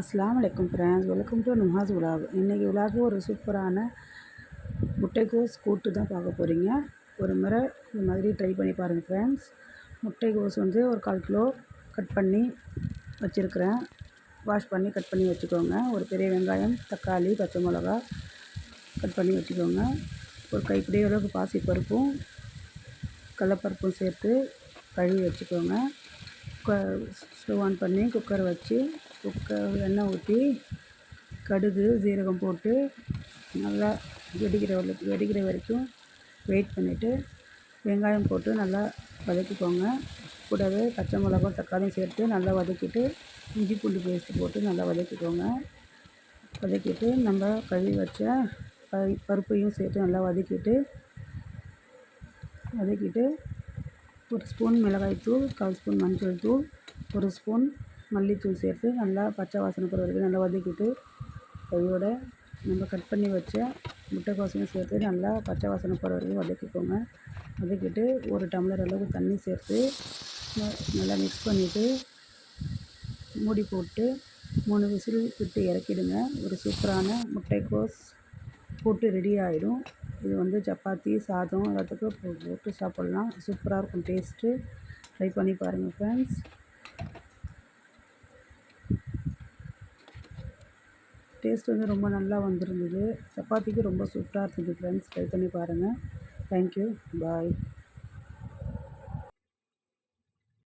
அஸ்லாம் வலைக்கம் friends welcome to Nuhas vlog இன்றைக்கி உலாக ஒரு சூப்பரான முட்டைக்கோஸ் கூட்டு தான் பார்க்க போகிறீங்க ஒரு முறை இந்த மாதிரி ட்ரை பண்ணி பாருங்கள் ஃப்ரெண்ட்ஸ் முட்டைக்கோஸ் வந்து ஒரு கால் கிலோ கட் பண்ணி வச்சுருக்கிறேன். வாஷ் பண்ணி கட் பண்ணி வச்சுக்கோங்க. ஒரு பெரிய வெங்காயம் தக்காளி பச்சை மிளகா கட் பண்ணி வச்சுக்கோங்க. ஒரு கைப்பிடி அளவுக்கு பாசி பருப்பும் கடலப்பருப்பும் சேர்த்து கழுவி வச்சுக்கோங்க. குக்கர் ஸ்டவ் ஆன் பண்ணி குக்கர் வச்சு குக்கர் எண்ணெய் ஊற்றி கடுகு சீரகம் போட்டு நல்லா வெடிக்கிற வரைக்கும் வெடிக்கிற வரைக்கும் வெயிட் பண்ணிவிட்டு வெங்காயம் போட்டு நல்லா வதக்கிக்கோங்க. கூடவே பச்சை மிளகாய் தக்காளியும் சேர்த்து நல்லா வதக்கிட்டு இஞ்சி பூண்டு பேஸ்ட்டு போட்டு நல்லா வதக்கிக்கோங்க. வதக்கிட்டு நம்ம கழுவி வச்ச ப பருப்பையும் சேர்த்து நல்லா வதக்கிட்டு வதக்கிட்டு ஒரு ஸ்பூன் மிளகாய்த்தூள் கால் ஸ்பூன் மஞ்சள் தூள் ஒரு ஸ்பூன் மல்லித்தூள் சேர்த்து நல்லா பச்சை வாசனை போகிற வரைக்கும் நல்லா வதக்கிட்டு கையோட நம்ம கட் பண்ணி வச்ச முட்டைக்கோசையும் சேர்த்து நல்லா பச்சை வாசனை போகிற வரைக்கும் வதக்கிக்கோங்க. வதக்கிட்டு ஒரு டம்ளர் அளவுக்கு தண்ணி சேர்த்து நல்லா மிக்ஸ் பண்ணிவிட்டு மூடி போட்டு மூணு விசில் விட்டு இறக்கிடுங்க. ஒரு சூப்பரான முட்டைக்கோஸ் போட்டு ரெடி ஆகிடும் இது வந்து சப்பாத்தி சாதம் எல்லாத்துக்கும் போட்டு சாப்பிட்லாம். சூப்பராக இருக்கும் டேஸ்ட்டு. ட்ரை பண்ணி பாருங்கள் ஃப்ரெண்ட்ஸ் டேஸ்ட் வந்து ரொம்ப நல்லா வந்திருந்தது. சப்பாத்திக்கு ரொம்ப சூப்பராக இருந்தது ஃப்ரெண்ட்ஸ் ட்ரை பண்ணி பாருங்கள் தேங்க்யூ பாய்